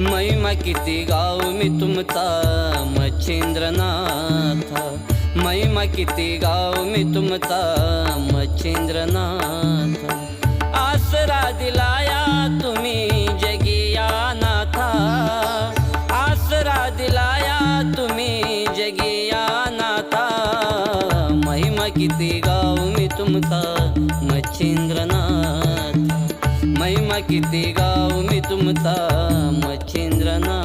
महिमा किती गाव मी तुमचा मच्छिंद्रनाथ महिमा किती गाव मी तुमचा मच्छिंद्रनाथ। आसरा दिलाया तुम्ही, जगिया नाथा आसरा दिलाया तुम्ही, जगिया नाथा महिमा किती गाव मी तुमचा मच्छिंद्रनाथ। महिमा किती गाव मी तुमचा मच्छिंद्रनाथा।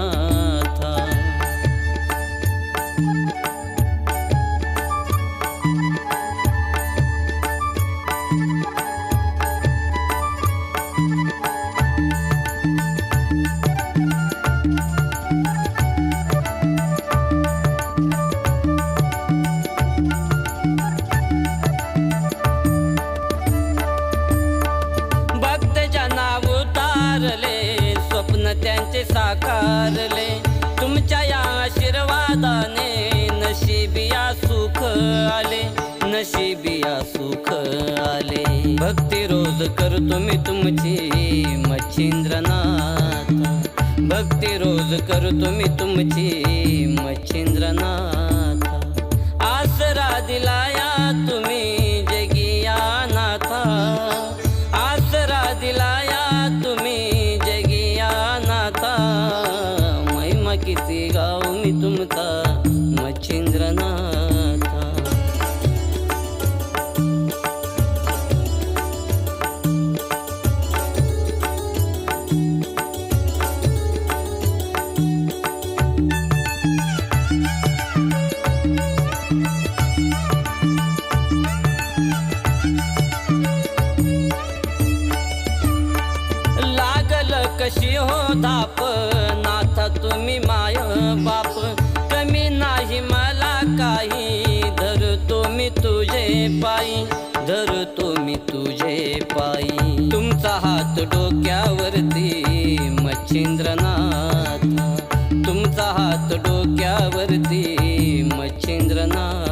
स्वप्न त्यांचे साकारले तुमच्या या आशीर्वादाने नशिबिया सुख आले. नशिबिया सुख आले. भक्ती रोज करतो मी तुमची मच्छिंद्रनाथ. भक्ती रोज करतो मी तुमची मच्छिंद्रनाथ. लागल कशी हो धाप नाथा तुम्ही माय बाप. कमी नाही मला काही. धरतो मी तुझे पायी. धरतो मी तुझे पायी. तुमचा हात डोक्यावरती मच्छिंद्रनाथ. तुमचा हात डोक्यावरती मच्छिंद्रनाथ.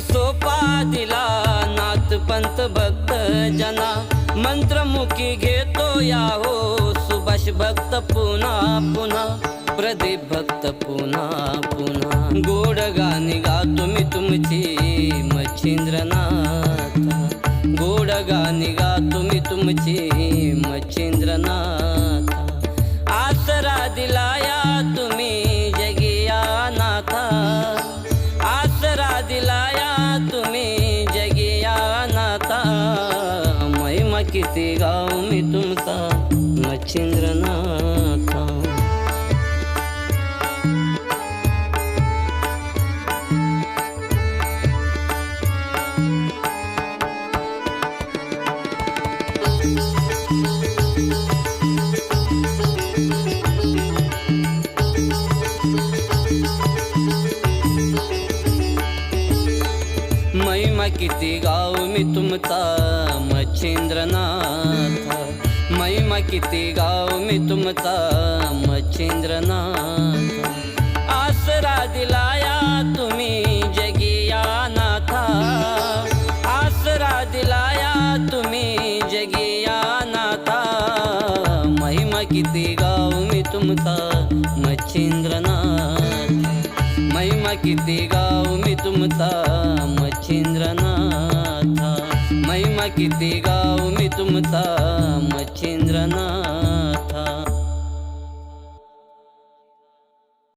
सोपा दिला नाथ पंत भक्त जना. मंत्रमुखी घेतो या हो सुभाष भक्त पुन्हा पुन्हा. प्रदीप भक्त पुन्हा पुन्हा. गोड गाणी गातो मी तुमची मच्छिंद्रनाथ. गोड गाणी गातो मी तुमची मच्छिंद्रनाथ. किसी गाँव में तुमका मच्छिंद्र ना था महिमा किसी गाँव में तुम था मच्छिंद्रनाथ। महिमा किती गाव मी तुमचा मच्छिंद्रनाथ। आसरा दिलाया तुम्ही जगिया नाथा। आसरा दिलाया तुम्ही जगिया नाथा। महिमा किती गाव मी तुमचा मच्छिंद्रनाथ। महिमा किती गाव मी तुमचा मच्छिंद्रनाथ। किती गाव मी तुमचा मच्छिंद्र ना.